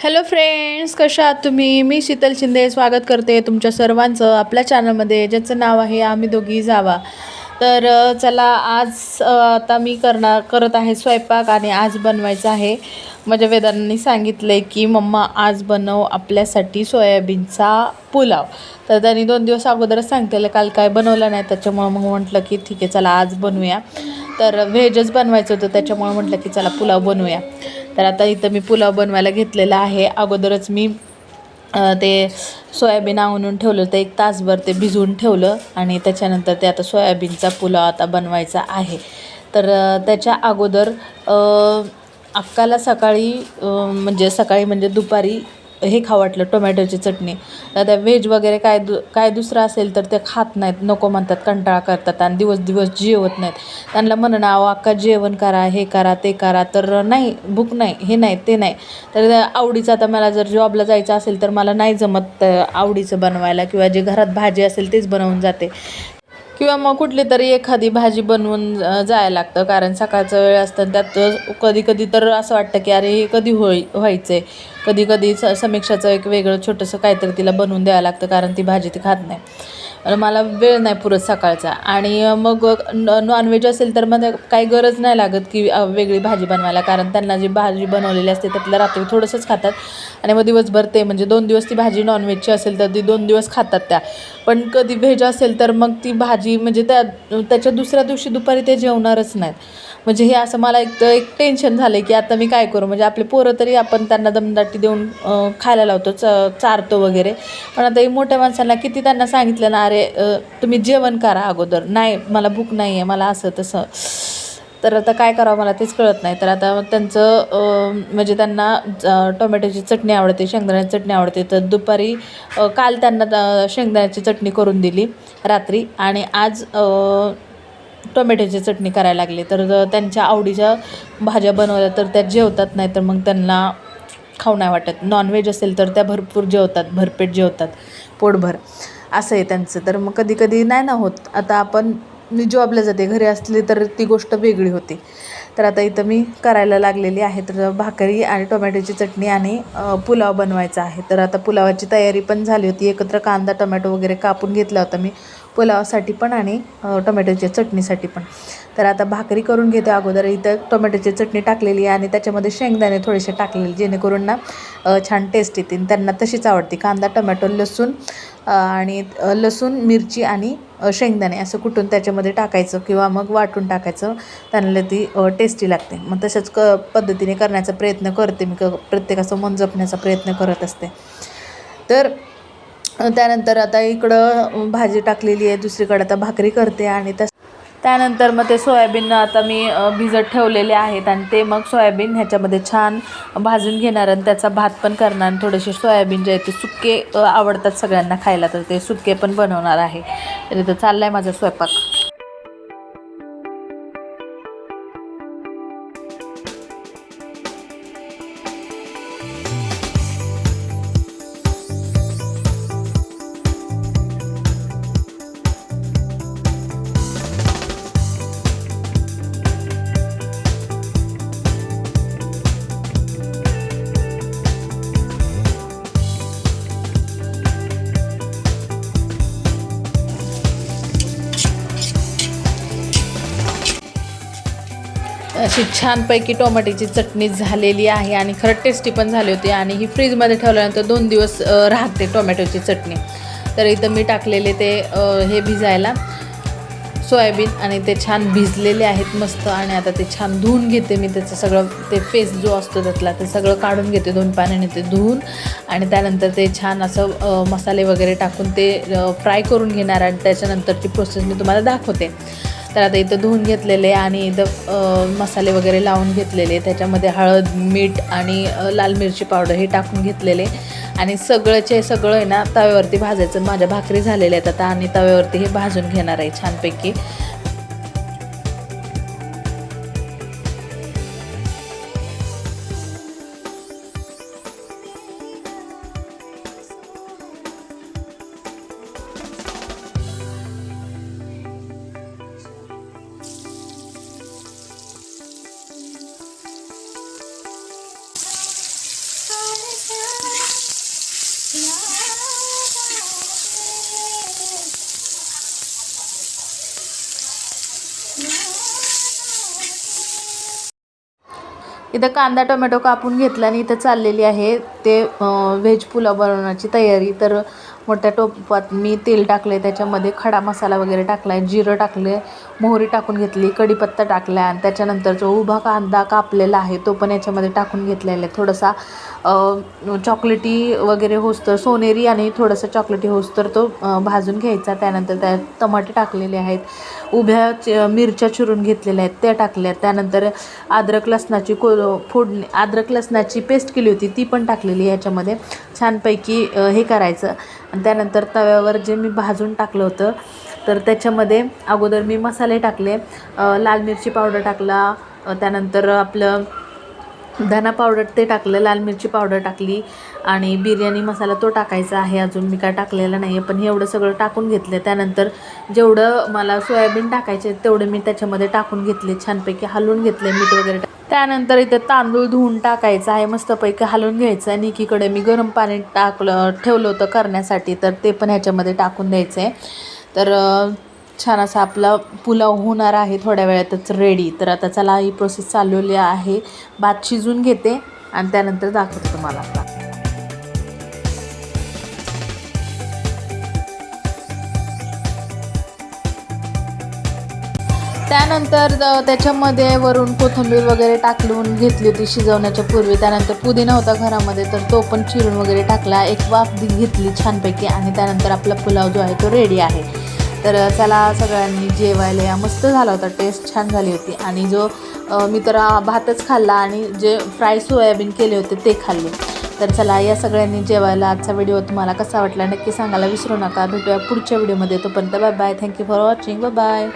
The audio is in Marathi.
हॅलो फ्रेंड्स कशा आहात तुम्ही? मी शीतल शिंदे स्वागत करते तुमच्या सर्वांचं आपल्या चॅनलमध्ये ज्याचं नाव आहे आम्ही दोघी जावा. तर चला आज आता मी करणार करत आहे स्वयंपाक आणि आज बनवायचं आहे. माझ्या वेदांनी सांगितलं आहे की मम्मा आज बनव आपल्यासाठी सोयाबीनचा पुलाव. तर त्यांनी दोन दिवस अगोदरच सांगितलेलं काल काय बनवलं नाही? त्याच्यामुळं मग म्हटलं की ठीक आहे चला आज बनवूया. तर व्हेजच बनवायचं होतं त्याच्यामुळे म्हटलं की चला पुलाव बनवूया. तर आता इथं मी पुलाव बनवायला घेतलेला आहे. अगोदरच मी ते सोयाबीन आणून ठेवलं तर एक तासभर ते भिजवून ठेवलं आणि त्याच्यानंतर ते आता सोयाबीनचा पुलाव आता बनवायचा आहे. तर त्याच्या अगोदर अक्काला सकाळी म्हणजे सकाळी म्हणजे दुपारी हे खावं वाटलं टोमॅटोची चटणी. आता व्हेज वगैरे काय दु काय दुसरं असेल तर ते खात नाहीत नको म्हणतात कंटाळा करतात आणि दिवस दिवस जेवत नाहीत. त्यांना म्हणणं अहो अक्का जेवण करा हे करा ते करा. तर नाही भूक नाही हे नाही ते नाही. तर आवडीचं आता मला जर जॉबला जायचं असेल तर मला नाही जमत आवडीचं बनवायला किंवा जे घरात भाजी असेल तेच बनवून जाते. किंवा मग कुठली तरी एखादी भाजी बनवून जायला लागतं. कारण सकाळचं वेळ असतं त्यात कधी कधी तर असं वाटतं की अरे हे कधी होई व्हायचं आहे कधी कधी स समीक्षाचं एक वेगळं छोटंसं काहीतरी तिला बनवून द्यावं लागतं कारण ती भाजी ती खात नाही. मला वेळ नाही पुरत सकाळचा. आणि मग न नॉनव्हेज असेल तर मग काही गरज नाही लागत की वेगळी भाजी बनवायला. कारण त्यांना जी भाजी बनवलेली असते त्यातलं रात्री थोडंसंच खातात. आणि मग दिवसभर ते म्हणजे दोन दिवस ती भाजी नॉनव्हेजची असेल तर ती दोन दिवस खातात त्या. पण कधी व्हेज असेल तर मग ती भाजी म्हणजे त्या त्याच्या दुसऱ्या दिवशी दुपारी ते जेवणारच नाहीत. म्हणजे हे असं मला एक एक टेन्शन झालं आहे की आता मी काय करू? म्हणजे आपले पोरं तरी आपण त्यांना दमदाटी देऊन खायला लावतो च चारतो वगैरे. पण आता हे मोठ्या माणसांना किती त्यांना सांगितलं ना अरे तुम्ही जेवण करा अगोदर. नाही मला भूक नाही आहे मला असं तसं. तर आता काय करावं मला तेच कळत नाही. तर आता त्यांचं म्हणजे त्यांना ज- टोमॅटोची चटणी आवडते शेंगदाण्याची चटणी आवडते. तर दुपारी काल त्यांना शेंगदाण्याची चटणी करून दिली रात्री आणि आज टोमॅटोची चटणी करायला लागली. तर त्यांच्या आवडीच्या भाज्या बनवल्या तर त्या जेवतात नाही तर मग त्यांना खाऊ नाही वाटत. नॉनव्हेज असेल तर त्या भरपूर जेवतात भरपेट जेवतात पोटभर. असं आहे त्यांचं. तर मग कधी कधी नाही ना होत. आता आपण मी जॉबला जाते. घरी असली तर ती गोष्ट वेगळी होती. तर आता इथं मी करायला लागलेली आहे. तर भाकरी आणि टोमॅटोची चटणी आणि पुलाव बनवायचा आहे. तर आता पुलावाची तयारी पण झाली होती. एकत्र कांदा टोमॅटो वगैरे कापून घेतला होता मी. पुलावासाठी पण आणि टोमॅटोच्या चटणीसाठी पण. तर आता भाकरी करून घेते अगोदर. इथं टोमॅटोची चटणी टाकलेली आहे आणि त्याच्यामध्ये शेंगदाणे थोडेसे टाकलेले जेणेकरून ना छान टेस्ट येते त्यांना तशीच आवडते. कांदा टोमॅटो लसूण आणि लसूण मिरची आणि शेंगदाणे असं कुटून त्याच्यामध्ये टाकायचं किंवा मग वाटून टाकायचं त्यांना ती टेस्टी लागते. मग तशाच क पद्धतीने करण्याचा प्रयत्न करते मी. क प्रत्येकाचं मन जपण्याचा प्रयत्न करत असते. तर त्यानंतर आता इकडं भाजी टाकलेली आहे दुसरीकडे आता भाकरी करते आणि त्या त्यानंतर मग ते सोयाबीन आता मी भिजत ठेवलेले आहेत आणि ते मग सोयाबीन ह्याच्यामध्ये छान भाजून घेणार आणि त्याचा भात पण करणार आणि थोडेसे सोयाबीन जे आहे ते सुक्के आवडतात सगळ्यांना खायला तर ते सुक्के पण बनवणार आहे. तर इथं आहे माझा स्वयंपाक. अशी छानपैकी टोमॅटोची चटणी झालेली आहे आणि खरं टेस्टी पण झाली होती आणि ही फ्रीजमध्ये ठेवल्यानंतर दोन दिवस राहते टोमॅटोची चटणी. तर इथं मी टाकलेले ते हे भिजायला. सोयाबीन आणि ते छान भिजलेले आहेत मस्त आणि आता ते छान धुवून घेते मी. त्याचं सगळं ते फेस जो असतो त्यातला ते सगळं काढून घेते दोन पाण्याने ते धुवून. आणि त्यानंतर ते छान असं मसाले वगैरे टाकून ते फ्राय करून घेणार आणि त्याच्यानंतरची प्रोसेस मी तुम्हाला दाखवते. तर आता इथं धुवून घेतलेले आणि इथं मसाले वगैरे लावून घेतलेले. त्याच्यामध्ये हळद मीठ आणि लाल मिरची पावडर हे टाकून घेतलेले. आणि सगळंचे सगळं आहे ना तव्यावरती भाजायचं. माझ्या भाकरी झालेल्या आहेत आता आणि तव्यावरती हे भाजून घेणार आहे छानपैकी. इथं कांदा टोमॅटो कापून घेतला आणि इथं चाललेली आहे. ते व्हेज पुलाव बनवण्याची तयारी. तर मोठ्या टोपात मी तेल टाकले त्याच्यामध्ये खडा मसाला वगैरे टाकला आहे जिरं टाकले मोहरी टाकून घेतली कढीपत्ता टाकला आणि त्याच्यानंतर जो उभा कांदा कापलेला आहे तो पण याच्यामध्ये टाकून घेतलेला आहे. थोडासा चॉकलेटी वगैरे होस्तर सोनेरी आणि थोडंसं चॉकलेटी होस्तर तो भाजून घ्यायचा. त्यानंतर त्यात टमाटे टाकलेले आहेत. उभ्या मिरच्या चिरून घेतलेल्या आहेत त्या टाकल्या. त्यानंतर अद्रक लसणाची को फोडणी अद्रक लसणाची पेस्ट केली होती ती पण टाकलेली याच्यामध्ये. छानपैकी हे करायचं. आणि त्यानंतर तव्यावर जे मी भाजून टाकलं होतं तर त्याच्यामध्ये अगोदर मी मसाले टाकले. लाल मिरची पावडर टाकला. त्यानंतर आपलं धना पावडर ते टाकलं. लाल मिरची पावडर टाकली. आणि बिर्याणी मसाला तो टाकायचा आहे. अजून मी काय टाकलेला नाही आहे पण एवढं सगळं टाकून घेतलं. त्यानंतर जेवढं मला सोयाबीन टाकायचे तेवढं मी त्याच्यामध्ये टाकून घेतले. छानपैकी हलवून घेतले मीठ वगैरे टाक- त्यानंतर इथे तांदूळ धुवून टाकायचं आहे. मस्तपैकी हलवून घ्यायचं. आणि एकीकडे मी गरम पाणी टाकलं ठेवलं होतं करण्यासाठी तर ते पण ह्याच्यामध्ये टाकून द्यायचं आहे तर छान असा आपला पुलाव होणार आहे थोड्या वेळातच रेडी तर आता चला ही प्रोसेस चालवली आहे. भात शिजून घेते आणि त्यानंतर दाखवते तुम्हाला त्यानंतर त्याच्यामध्ये वरून कोथिंबीर वगैरे टाकलून घेतली होती शिजवण्याच्या पूर्वी. त्यानंतर पुदिना होता घरामध्ये तर तो पण चिरून वगैरे टाकला. एक वाफ घेतली छानपैकी आणि त्यानंतर आपला पुलाव जो आहे तो रेडी आहे. तर त्याला चला सगळ्यांनी जेवायला या मस्त झाला होता. टेस्ट छान झाली होती. आणि जो मी तर भातच खाल्ला आणि जे फ्राय सोयाबीन केले होते ते खाल्ले. तर चला या सगळ्यांनी जेवायला आजचा व्हिडिओ तुम्हाला कसा वाटला नक्की सांगायला विसरू नका. भेटूया पुढच्या व्हिडिओमध्ये तोपर्यंत bye bye thank you for watching bye bye